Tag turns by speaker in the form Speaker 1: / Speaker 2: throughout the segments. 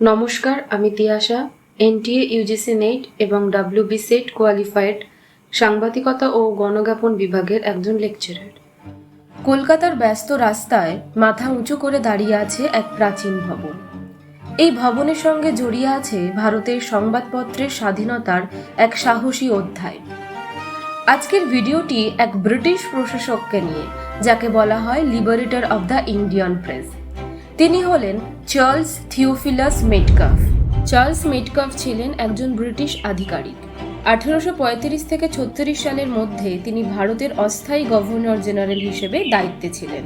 Speaker 1: নমস্কার, আমি Tiyasha, NTA, UGC NET এবং ডাব্লিউবি সেট কোয়ালিফাইড সাংবাদিকতা ও গণজ্ঞাপন বিভাগের একজন লেকচারার। কলকাতার ব্যস্ত রাস্তায় মাথা উঁচু করে দাঁড়িয়ে আছে এক প্রাচীন ভবন। এই ভবনের সঙ্গে জড়িয়ে আছে ভারতের সংবাদপত্রের স্বাধীনতার এক সাহসী অধ্যায়। আজকের ভিডিওটি এক ব্রিটিশ প্রশাসককে নিয়ে, যাকে বলা হয় liberator of the Indian press তিনি হলেন Charles Theophilus Metcalfe. Charles Metcalfe ছিলেন একজন ব্রিটিশ আধিকারিক। আঠেরোশো পঁয়ত্রিশ থেকে ছত্রিশ সালের মধ্যে তিনি ভারতের অস্থায়ী গভর্নর জেনারেল হিসেবে দায়িত্বে ছিলেন।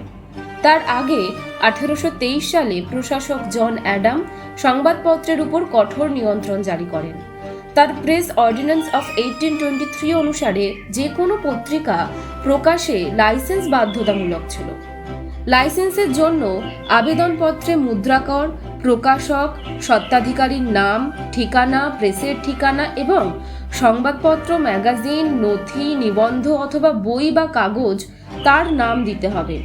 Speaker 1: তার আগে আঠেরোশো তেইশ সালে প্রশাসক জন অ্যাডাম সংবাদপত্রের উপর কঠোর নিয়ন্ত্রণ জারি করেন। তার press ordinance of eighteen twenty three অনুসারে যে কোনো পত্রিকা প্রকাশে লাইসেন্স বাধ্যতামূলক ছিল। লাইসেন্সের জন্য আবেদনপত্রে মুদ্রাকর, প্রকাশক, স্বত্বাধিকারীর নাম, ঠিকানা, প্রেসের ঠিকানা এবং সংবাদপত্র, ম্যাগাজিন, নথি, নিবন্ধ অথবা বই বা কাগজ তার নাম দিতে হবে।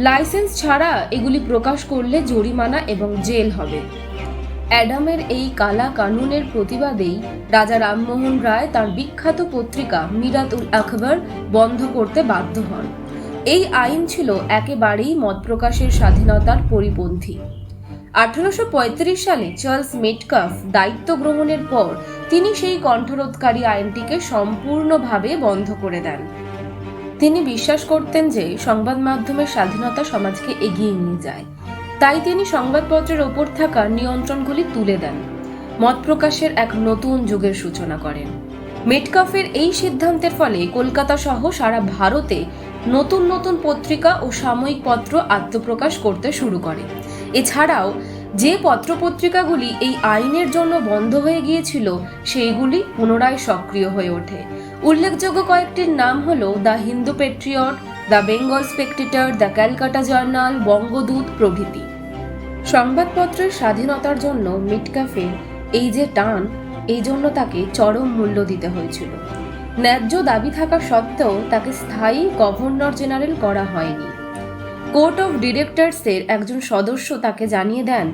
Speaker 1: লাইসেন্স ছাড়া এগুলি প্রকাশ করলে জরিমানা এবং জেল হবে। অ্যাডামের এই কালা কানুনের প্রতিবাদেই রাজা রামমোহন রায় তার বিখ্যাত পত্রিকা মিরাত উল আকবর বন্ধ করতে বাধ্য হন। এই আইন ছিল একেবারেই মত প্রকাশের স্বাধীনতার পরিপন্থী। আঠারোশো পঁয়ত্রিশ সালে চার্লস মেটকাফ দায়িত্ব গ্রহণের পর তিনি সেই কণ্ঠরোধকারী আইনটিকে সম্পূর্ণভাবে বন্ধ করে দেন। তিনি বিশ্বাস করতেন যে সংবাদ মাধ্যমের স্বাধীনতা সমাজকে এগিয়ে নিয়ে যায়। তাই তিনি সংবাদপত্রের ওপর থাকা নিয়ন্ত্রণগুলি তুলে দেন। মত প্রকাশের এক নতুন যুগের সূচনা করেন। মেটকাফের এই সিদ্ধান্তের ফলে কলকাতা সহ সারা ভারতে নতুন নতুন পত্রিকা ও সাময়িক পত্র আত্মপ্রকাশ করতে শুরু করে। এছাড়াও, যে পত্রপত্রিকাগুলি এই আইনের জন্য বন্ধ হয়ে গিয়েছিল, সেইগুলি পুনরায় সক্রিয় হয়ে ওঠে। উল্লেখযোগ্য কয়েকটির নাম হল the Hindu Patriot, the Bengal Spectator, the Calcutta Journal, Bangaduta প্রভৃতি। সংবাদপত্রের স্বাধীনতার জন্য মিটকাফের এই যে টান, এই জন্য তাকে চরম মূল্য দিতে হয়েছিল। ন্যায্য দাবি থাকা সত্ত্বেও তাকে স্থায়ী গভর্নর জেনারেল করা হয়নি। কোর্ট অফ ডিরেক্টরসের একজন সদস্য তাকে জানিয়ে দেন,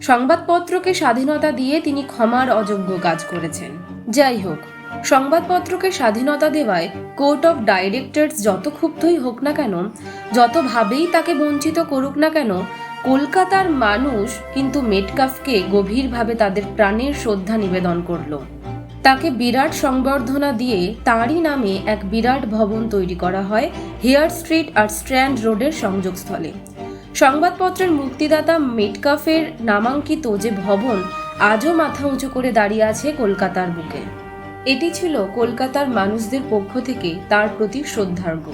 Speaker 1: সংবাদপত্রকে স্বাধীনতা দিয়ে তিনি ক্ষমার অযোগ্য কাজ করেছেন। যাই হোক, সংবাদপত্রকে স্বাধীনতা দেওয়ায় কোর্ট অফ ডাইরেক্টরস যত ক্ষুব্ধই হোক না কেন যতভাবেই তাকে বঞ্চিত করুক না কেন, কলকাতার মানুষ কিন্তু মেটকাফকে গভীরভাবে তাদের প্রাণের শ্রদ্ধা নিবেদন করল। তাকে বিরাট সংবর্ধনা দিয়ে তাঁরই নামে এক বিরাট ভবন তৈরি করা হয় হেয়ার স্ট্রিট আর স্ট্র্যান্ড রোডের সংযোগস্থলে। সংবাদপত্রের মুক্তিদাতা মেটকাফের নামাঙ্কিত যে ভবন, আজও মাথা উঁচু করে দাঁড়িয়ে আছে কলকাতার বুকে। এটি ছিল কলকাতার মানুষদের পক্ষ থেকে তার প্রতি শ্রদ্ধার্ঘ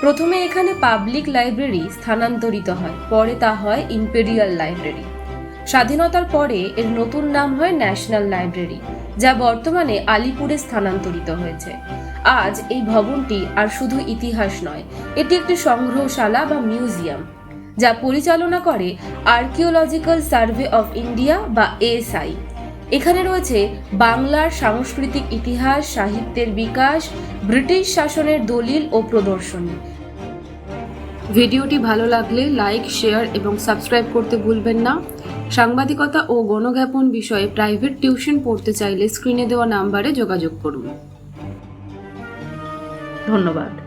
Speaker 1: প্রথমে এখানে পাবলিক লাইব্রেরি স্থানান্তরিত হয়, পরে তা হয় ইম্পেরিয়াল লাইব্রেরি। স্বাধীনতার পরে এর নতুন নাম হয় ন্যাশনাল লাইব্রেরি, যা বর্তমানে আলিপুরে স্থানান্তরিত হয়েছে। আজ এই ভবনটি আর শুধু ইতিহাস নয়, এটি একটি সংগ্রহশালা বা মিউজিয়াম, যা পরিচালনা করে আর্কিওলজিক্যাল সার্ভে অফ ইন্ডিয়া বা এএসআই। এখানে রয়েছে বাংলার সাংস্কৃতিক ইতিহাস, সাহিত্যের বিকাশ, ব্রিটিশ শাসনের দলিল ও প্রদর্শনী। ভিডিওটি ভালো লাগলে লাইক, শেয়ার এবং সাবস্ক্রাইব করতে ভুলবেন না। সাংবাদিকতা ও গণজ্ঞাপন বিষয়ে প্রাইভেট টিউশন পড়তে চাইলে স্ক্রিনে দেওয়া নাম্বারে যোগাযোগ করুন। ধন্যবাদ।